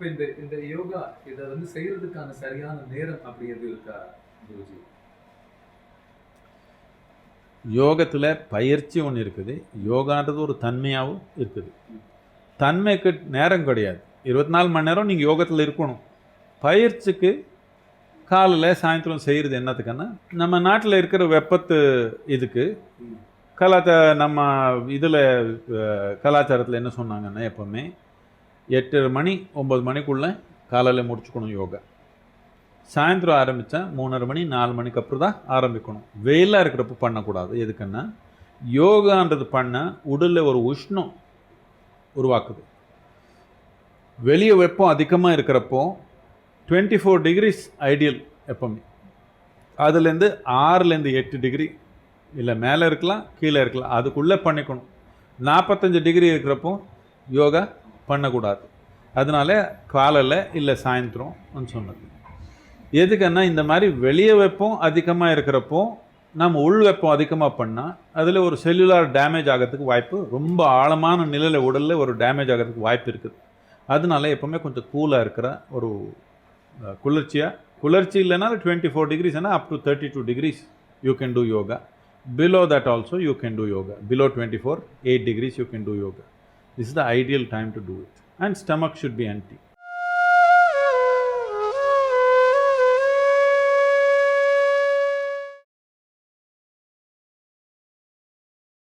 இப்போ இந்த இந்த யோகா இதை வந்து செய்யறதுக்கான சரியான நேரம் அப்படி எதுவும் இருக்கா குருஜி? யோகத்தில் பயிற்சி ஒன்று இருக்குது. யோகான்றது ஒரு தன்மையாகவும் இருக்குது. தன்மைக்கு நேரம் கிடையாது. இருபத்தி நாலு மணி நேரம் நீங்கள் யோகத்தில் இருக்கணும். பயிற்சிக்கு காலையில் சாயந்தரம் செய்கிறது என்னத்துக்குன்னா நம்ம நாட்டில் இருக்கிற வெப்பத்து இதுக்கு. கலாச்சார நம்ம இதில் கலாச்சாரத்தில் என்ன சொன்னாங்கன்னா எப்போவுமே எட்டரை மணி ஒம்பது மணிக்குள்ளே காலையில் முடிச்சுக்கணும் யோகா. சாயந்தரம் ஆரம்பித்தா மூணரை மணி நாலு மணிக்கு அப்புறம் தான் ஆரம்பிக்கணும். வெயிலாக இருக்கிறப்ப பண்ணக்கூடாது. எதுக்குன்னா யோகான்றது பண்ண உடலில் ஒரு உஷ்ணம் உருவாக்குது. வெளியே வெப்பம் அதிகமாக இருக்கிறப்போ டுவெண்ட்டி ஃபோர் டிகிரிஸ் ஐடியல் எப்பவுமே. அதுலேருந்து ஆறுலேருந்து எட்டு டிகிரி இல்லை மேலே இருக்கலாம் கீழே இருக்கலாம். அதுக்குள்ளே பண்ணிக்கணும். நாற்பத்தஞ்சு டிகிரி இருக்கிறப்போ யோகா பண்ணக்கூடாது. அதனால காலையில் இல்லை சாயந்தரம் சொன்னது. எதுக்குன்னா இந்த மாதிரி வெளியே வெப்பம் அதிகமாக இருக்கிறப்போ நம்ம உள் வெப்பம் அதிகமாக பண்ணால் அதில் ஒரு செல்லுலார் டேமேஜ் ஆகிறதுக்கு வாய்ப்பு ரொம்ப ஆழமான நிலையில் உடலில் ஒரு டேமேஜ் ஆகிறதுக்கு வாய்ப்பு இருக்குது. அதனால எப்போவுமே கொஞ்சம் கூலாக இருக்கிற ஒரு குளிர்ச்சியாக குளிர்ச்சி இல்லைனாலும் twenty four டிகிரிஸ்னா up to thirty two degrees you can do yoga below that also you can do yoga below twenty four eight degrees you can do yoga This is the ideal time to do it and stomach should be empty.